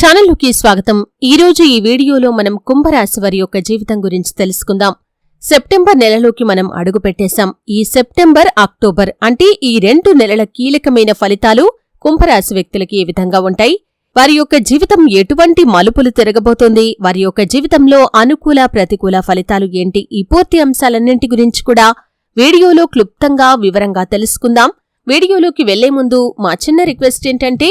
ఛానల్లోకి స్వాగతం. ఈ రోజు ఈ వీడియోలో మనం కుంభరాశి వారి యొక్క జీవితం గురించి తెలుసుకుందాం. సెప్టెంబర్ నెలలోకి మనం అడుగుపెట్టేశాం. ఈ సెప్టెంబర్ అక్టోబర్ అంటే ఈ రెండు నెలల కీలకమైన ఫలితాలు కుంభరాశి వ్యక్తులకి ఏ విధంగా ఉంటాయి? వారి యొక్క జీవితం ఎటువంటి మలుపులు తిరగబోతోంది? వారి యొక్క జీవితంలో అనుకూల ప్రతికూల ఫలితాలు ఏంటి? ఈ పూర్తి అంశాలన్నింటి గురించి కూడా వీడియోలో క్లుప్తంగా వివరంగా తెలుసుకుందాం. వీడియోలోకి వెళ్ళే ముందు మా చిన్న రిక్వెస్ట్ ఏంటంటే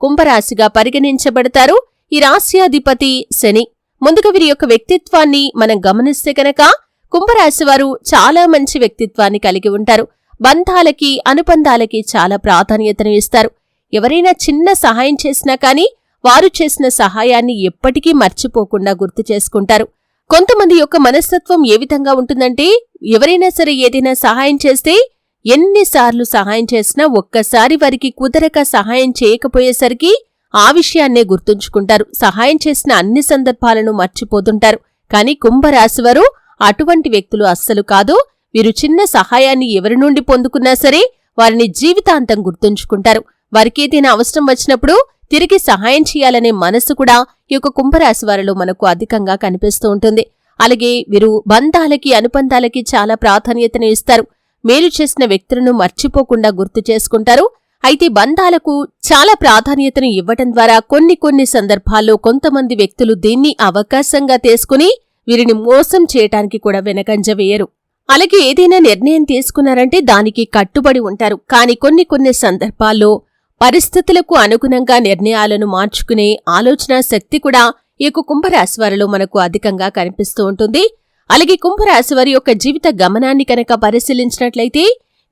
కుంభరాశిగా పరిగణించబడతారు. ఈ రాశ్యాధిపతి శని. ముందుగా వీరి యొక్క వ్యక్తిత్వాన్ని మనం గమనిస్తే కనుక కుంభరాశి వారు చాలా మంచి వ్యక్తిత్వాన్ని కలిగి ఉంటారు. బంధాలకి అనుబంధాలకి చాలా ప్రాధాన్యతను ఇస్తారు. ఎవరైనా చిన్న సహాయం చేసినా కానీ వారు చేసిన సహాయాన్ని ఎప్పటికీ మర్చిపోకుండా గుర్తు చేసుకుంటారు. కొంతమంది యొక్క మనస్తత్వం ఏ విధంగా ఉంటుందంటే ఎవరైనా సరే ఏదైనా సహాయం చేస్తే ఎన్నిసార్లు సహాయం చేసినా ఒక్కసారి వారికి కుదరక సహాయం చేయకపోయేసరికి ఆ విషయాన్నే గుర్తుంచుకుంటారు. సహాయం చేసిన అన్ని సందర్భాలను మర్చిపోతుంటారు. కాని కుంభరాశివారు అటువంటి వ్యక్తులు అస్సలు కాదు. వీరు చిన్న సహాయాన్ని ఎవరి నుండి పొందుకున్నా సరే వారిని జీవితాంతం గుర్తుంచుకుంటారు. వారికేదైనా అవసరం వచ్చినప్పుడు తిరిగి సహాయం చేయాలనే మనసు కూడా ఈ యొక్క కుంభరాశి వారిలో మనకు అధికంగా కనిపిస్తూ ఉంటుంది. అలాగే వీరు బంధాలకి అనుబంధాలకి చాలా ప్రాధాన్యతను ఇస్తారు. మేలు చేసిన వ్యక్తులను మర్చిపోకుండా గుర్తు చేసుకుంటారు. అయితే బంధాలకు చాలా ప్రాధాన్యతను ఇవ్వటం ద్వారా కొన్ని కొన్ని సందర్భాల్లో కొంతమంది వ్యక్తులు దీన్ని అవకాశంగా తీసుకుని వీరిని మోసం చేయటానికి కూడా వెనకంజ వేయరు. అలాగే ఏదైనా నిర్ణయం తీసుకున్నారంటే దానికి కట్టుబడి ఉంటారు. కాని కొన్ని కొన్ని సందర్భాల్లో పరిస్థితులకు అనుగుణంగా నిర్ణయాలను మార్చుకునే ఆలోచన శక్తి కూడా ఈ కుంభరాశి వారిలో మనకు అధికంగా కనిపిస్తూ ఉంటుంది. అలాగే కుంభరాశి వారి యొక్క జీవిత గమనాన్ని కనుక పరిశీలించినట్లయితే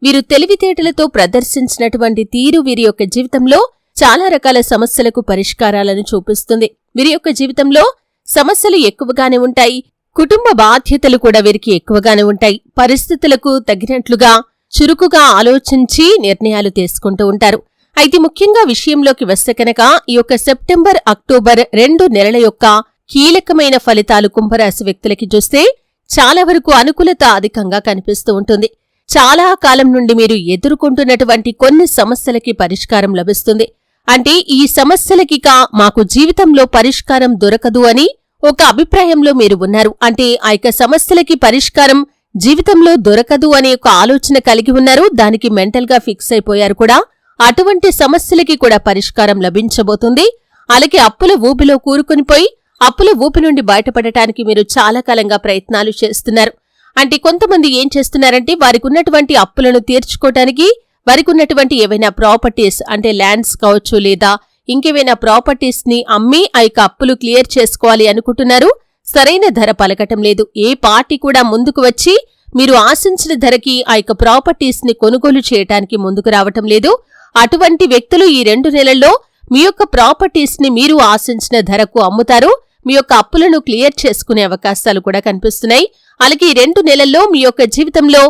వీరు తెలివితేటలతో ప్రదర్శించినటువంటి తీరు వీరి యొక్క జీవితంలో చాలా రకాల సమస్యలకు పరిష్కారాలను చూపిస్తుంది. వీరి యొక్క జీవితంలో సమస్యలు ఎక్కువగానే ఉంటాయి. కుటుంబ బాధ్యతలు కూడా వీరికి ఎక్కువగానే ఉంటాయి. పరిస్థితులకు తగినట్లుగా చురుకుగా ఆలోచించి నిర్ణయాలు తీసుకుంటూ ఉంటారు. అయితే ముఖ్యంగా విషయంలోకి వస్తే కనుక ఈ యొక్క సెప్టెంబర్ అక్టోబర్ రెండు నెలల యొక్క కీలకమైన ఫలితాలు కుంభరాశి వ్యక్తులకి చూస్తే చాలా వరకు అనుకూలత అధికంగా కనిపిస్తూ ఉంటుంది. చాలా కాలం నుండి మీరు ఎదుర్కొంటున్నటువంటి కొన్ని సమస్యలకి పరిష్కారం లభిస్తుంది. అంటే ఈ సమస్యలకిక మాకు జీవితంలో పరిష్కారం దొరకదు అని ఒక అభిప్రాయంలో మీరు ఉన్నారు. అంటే ఆ యొక్క సమస్యలకి పరిష్కారం జీవితంలో దొరకదు అనే ఒక ఆలోచన కలిగి ఉన్నారు. దానికి మెంటల్గా ఫిక్స్ అయిపోయారు కూడా. అటువంటి సమస్యలకి కూడా పరిష్కారం లభించబోతుంది. అలాగే అప్పుల ఊబిలో కూరుకునిపోయి అప్పుల ఊపి నుండి బయటపడటానికి మీరు చాలా కాలంగా ప్రయత్నాలు చేస్తున్నారు. అంటే కొంతమంది ఏం చేస్తున్నారంటే వారికి ఉన్నటువంటి అప్పులను తీర్చుకోవటానికి వారికి ఉన్నటువంటి ఏవైనా ప్రాపర్టీస్ అంటే ల్యాండ్స్ కావచ్చు లేదా ఇంకేవైనా ప్రాపర్టీస్ని అమ్మి ఆ యొక్క అప్పులు క్లియర్ చేసుకోవాలి అనుకుంటున్నారు. సరైన ధర పలకటం లేదు. ఏ పార్టీ కూడా ముందుకు వచ్చి మీరు ఆశించిన ధరకి ఆ యొక్క ప్రాపర్టీస్ని కొనుగోలు చేయటానికి ముందుకు రావటం లేదు. అటువంటి వ్యక్తులు ఈ రెండు నెలల్లో మీ యొక్క ప్రాపర్టీస్ని మీరు ఆశించిన ధరకు అమ్ముతారు. మీ యొక్క అప్పులను క్లియర్ చేసుకునే అవకాశాలు కూడా కనిపిస్తున్నాయి. అలాగే ఈ రెండు నెలల్లో మీ యొక్క జీవితంలో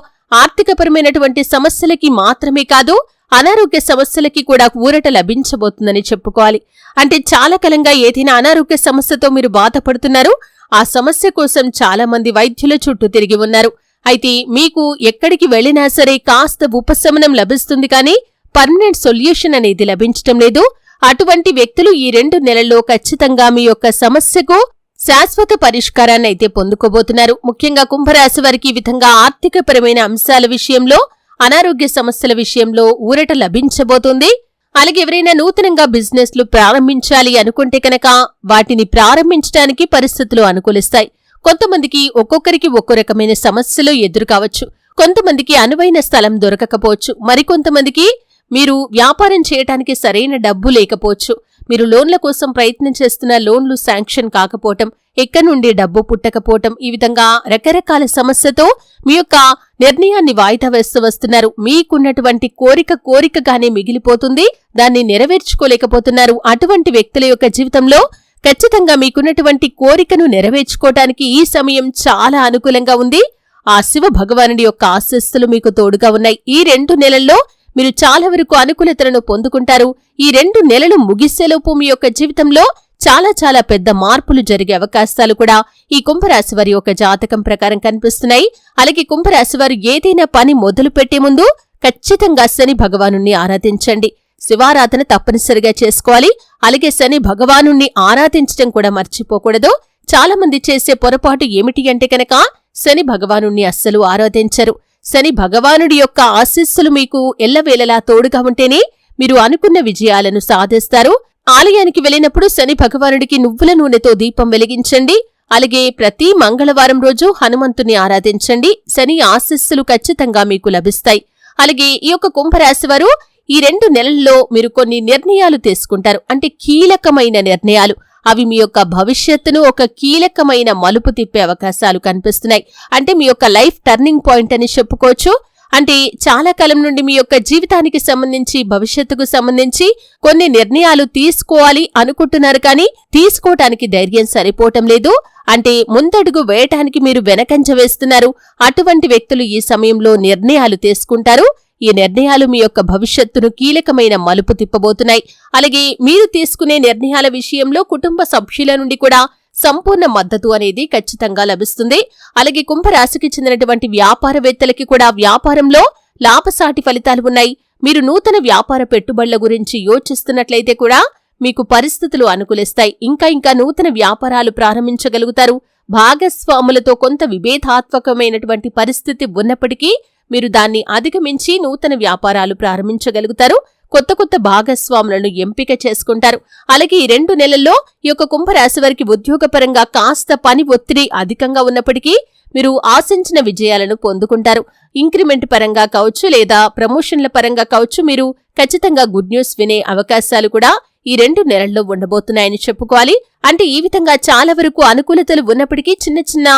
ఆర్థికపరమైనటువంటి సమస్యలకి మాత్రమే కాదు అనారోగ్య సమస్యలకి కూడా ఊరట లభించబోతుందని చెప్పుకోవాలి. అంటే చాలా కాలంగా ఏదైనా అనారోగ్య సమస్యతో మీరు బాధపడుతున్నారు. ఆ సమస్య కోసం చాలా మంది వైద్యుల చుట్టూ తిరిగి ఉన్నారు. అయితే మీకు ఎక్కడికి వెళ్ళినా సరే కాస్త ఉపశమనం లభిస్తుంది కానీ పర్మనెంట్ సొల్యూషన్ అనేది లభించటం లేదు. అటువంటి వ్యక్తులు ఈ రెండు నెలల్లో ఖచ్చితంగా మీ యొక్క సమస్యకు శాశ్వత పరిష్కారాన్ని అయితే పొందుకోబోతున్నారు. ముఖ్యంగా కుంభరాశి వారికి ఈ విధంగా ఆర్థికపరమైన అంశాల విషయంలో అనారోగ్య సమస్యల విషయంలో ఊరట లభించబోతుంది. అలాగే ఎవరైనా నూతనంగా బిజినెస్లు ప్రారంభించాలి అనుకుంటే కనుక వాటిని ప్రారంభించడానికి పరిస్థితులు అనుకూలిస్తాయి. కొంతమందికి ఒక్కొక్కరికి ఒక్కో రకమైన సమస్యలు ఎదురు కావచ్చు కొంతమందికి అనువైన స్థలం దొరకకపోవచ్చు. మరికొంతమందికి మీరు వ్యాపారం చేయటానికి సరైన డబ్బు లేకపోవచ్చు. మీరు లోన్ల కోసం ప్రయత్నం చేస్తున్న లోన్లు శాంక్షన్ కాకపోవటం ఎక్కడి నుండి డబ్బు పుట్టకపోవటం ఈ విధంగా రకరకాల సమస్యతో మీ యొక్క నిర్ణయాన్ని వాయిదా వేస్తూ వస్తున్నారు. మీకున్నటువంటి కోరిక కోరికగానే మిగిలిపోతుంది. దాన్ని నెరవేర్చుకోలేకపోతున్నారు. అటువంటి వ్యక్తుల యొక్క జీవితంలో ఖచ్చితంగా మీకున్నటువంటి కోరికను నెరవేర్చుకోవటానికి ఈ సమయం చాలా అనుకూలంగా ఉంది. ఆ శివ భగవానుడి యొక్క ఆశస్సులు మీకు తోడుగా ఉన్నాయి. ఈ రెండు నెలల్లో మీరు చాలా వరకు అనుకూలతలను పొందుకుంటారు. ఈ రెండు నెలలు ముగిసేలోపు మీ యొక్క జీవితంలో చాలా చాలా పెద్ద మార్పులు జరిగే అవకాశాలు కూడా ఈ కుంభరాశి వారి యొక్క జాతకం ప్రకారం కనిపిస్తున్నాయి. అలాగే కుంభరాశి వారు ఏదైనా పని మొదలు పెట్టే ముందు ఖచ్చితంగా శని భగవాను ఆరాధించండి. శివారాధన తప్పనిసరిగా చేసుకోవాలి. అలాగే శని భగవాను ఆరాధించడం కూడా మర్చిపోకూడదు. చాలా మంది చేసే పొరపాటు ఏమిటి అంటే కనుక శని భగవాను అస్సలు ఆరాధించరు. శని భగవానుడి యొక్క ఆశీస్సులు మీకు ఎల్లవేళలా తోడుగా ఉంటేనే మీరు అనుకున్న విజయాలను సాధిస్తారు. ఆలయానికి వెళ్ళినప్పుడు శని భగవానుడికి నువ్వుల నూనెతో దీపం వెలిగించండి. అలాగే ప్రతి మంగళవారం రోజు హనుమంతుని ఆరాధించండి. శని ఆశీస్సులు ఖచ్చితంగా మీకు లభిస్తాయి. అలాగే ఈ యొక్క కుంభరాశి వారు ఈ రెండు నెలల్లో మీరు కొన్ని నిర్ణయాలు తీసుకుంటారు. అంటే కీలకమైన నిర్ణయాలు. అవి మీ యొక్క భవిష్యత్తును ఒక కీలకమైన మలుపు తిప్పే అవకాశాలు కనిపిస్తున్నాయి. అంటే మీ యొక్క లైఫ్ టర్నింగ్ పాయింట్ అని చెప్పుకోవచ్చు. అంటే చాలా కాలం నుండి మీ యొక్క జీవితానికి సంబంధించి భవిష్యత్తుకు సంబంధించి కొన్ని నిర్ణయాలు తీసుకోవాలి అనుకుంటున్నారు కానీ తీసుకోవటానికి ధైర్యం సరిపోవటం లేదు. అంటే ముందడుగు వేయటానికి మీరు వెనకంజ వేస్తున్నారు. అటువంటి వ్యక్తులు ఈ సమయంలో నిర్ణయాలు తీసుకుంటారు. ఈ నిర్ణయాలు మీ యొక్క భవిష్యత్తును కీలకమైన మలుపు తిప్పబోతున్నాయి. అలాగే మీరు తీసుకునే నిర్ణయాల విషయంలో కుటుంబ సభ్యుల నుండి కూడా సంపూర్ణ మద్దతు అనేది ఖచ్చితంగా లభిస్తుంది. అలాగే కుంభరాశికి చెందినటువంటి వ్యాపారవేత్తలకి కూడా వ్యాపారంలో లాభసాటి ఫలితాలు ఉన్నాయి. మీరు నూతన వ్యాపార పెట్టుబడుల గురించి యోచిస్తున్నట్లయితే కూడా మీకు పరిస్థితులు అనుకూలిస్తాయి. ఇంకా ఇంకా నూతన వ్యాపారాలు ప్రారంభించగలుగుతారు. భాగస్వాములతో కొంత విభేదాత్మకమైనటువంటి పరిస్థితి ఉన్నప్పటికీ మీరు దాన్ని అధిగమించి నూతన వ్యాపారాలు ప్రారంభించగలుగుతారు. కొత్త కొత్త భాగస్వాములను ఎంపిక చేసుకుంటారు. అలాగే ఈ రెండు నెలల్లో ఈ యొక్క కుంభరాశి వారికి ఉద్యోగపరంగా కాస్త పని ఒత్తిడి అధికంగా ఉన్నప్పటికీ మీరు ఆశించిన విజయాలను పొందుకుంటారు. ఇంక్రిమెంట్ పరంగా కావచ్చు లేదా ప్రమోషన్ల పరంగా కావచ్చు మీరు ఖచ్చితంగా గుడ్ న్యూస్ వినే అవకాశాలు కూడా ఈ రెండు నెలల్లో ఉండబోతున్నాయని చెప్పుకోవాలి. అంటే ఈ విధంగా చాలా వరకు అనుకూలతలు ఉన్నప్పటికీ చిన్న చిన్న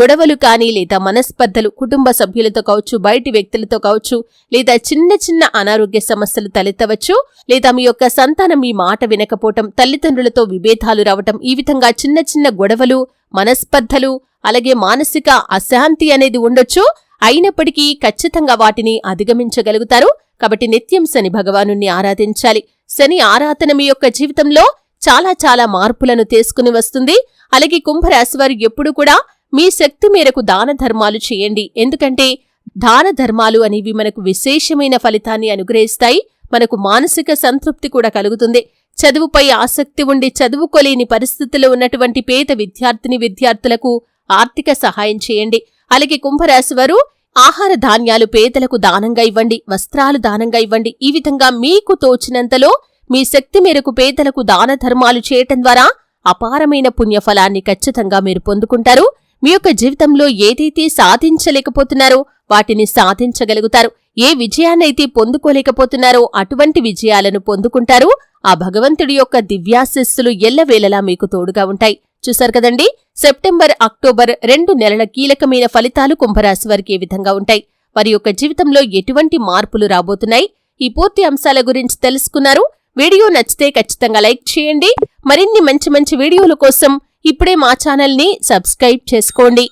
గొడవలు కానీ లేదా మనస్పర్ధలు కుటుంబ సభ్యులతో కావచ్చు బయటి వ్యక్తులతో కావచ్చు లేదా చిన్న చిన్న అనారోగ్య సమస్యలు తలెత్తవచ్చు లేదా మీ యొక్క సంతానం మీ మాట వినకపోవటం తల్లిదండ్రులతో విభేదాలు రావటం ఈ విధంగా చిన్న చిన్న గొడవలు మనస్పర్ధలు అలాగే మానసిక అశాంతి అనేది ఉండొచ్చు. అయినప్పటికీ ఖచ్చితంగా వాటిని అధిగమించగలుగుతారు. కాబట్టి నిత్యం శని భగవాను ఆరాధించాలి. శని ఆరాధన మీ యొక్క జీవితంలో చాలా చాలా మార్పులను తీసుకుని వస్తుంది. అలాగే కుంభరాశివారు ఎప్పుడు కూడా మీ శక్తి మేరకు దాన ధర్మాలు చేయండి. ఎందుకంటే దాన ధర్మాలు అనేవి మనకు విశేషమైన ఫలితాన్ని అనుగ్రహిస్తాయి. మనకు మానసిక సంతృప్తి కూడా కలుగుతుంది. చదువుపై ఆసక్తి ఉండి చదువుకోలేని పరిస్థితుల్లో ఉన్నటువంటి పేద విద్యార్థిని విద్యార్థులకు ఆర్థిక సహాయం చేయండి. అలాగే కుంభరాశి వారు ఆహార ధాన్యాలు పేదలకు దానంగా ఇవ్వండి వస్త్రాలు దానంగా ఇవ్వండి. ఈ విధంగా మీకు తోచినంతలో మీ శక్తి మేరకు పేదలకు దాన ధర్మాలు చేయటం ద్వారా అపారమైన పుణ్యఫలాన్ని ఖచ్చితంగా మీరు పొందుకుంటారు. మీ యొక్క జీవితంలో ఏదైతే సాధించలేకపోతున్నారో వాటిని సాధించగలుగుతారు. ఏ విజయాన్నైతే పొందుకోలేకపోతున్నారో అటువంటి విజయాలను పొందుకుంటారు. ఆ భగవంతుడి యొక్క దివ్యాశిస్సులు ఎల్లవేళలా మీకు తోడుగా ఉంటాయి. చూశారు కదండి? సెప్టెంబర్ అక్టోబర్ రెండు నెలల కీలకమైన ఫలితాలు కుంభరాశి వారికి ఏ విధంగా ఉంటాయి? వారి యొక్క జీవితంలో ఎటువంటి మార్పులు రాబోతున్నాయి? ఈ పూర్తి అంశాల గురించి తెలుసుకున్నారు. వీడియో నచ్చితే ఖచ్చితంగా లైక్ చేయండి. మరిన్ని మంచి మంచి వీడియోల కోసం ఇప్పుడే మా ఛానల్ని సబ్స్క్రైబ్ చేసుకోండి.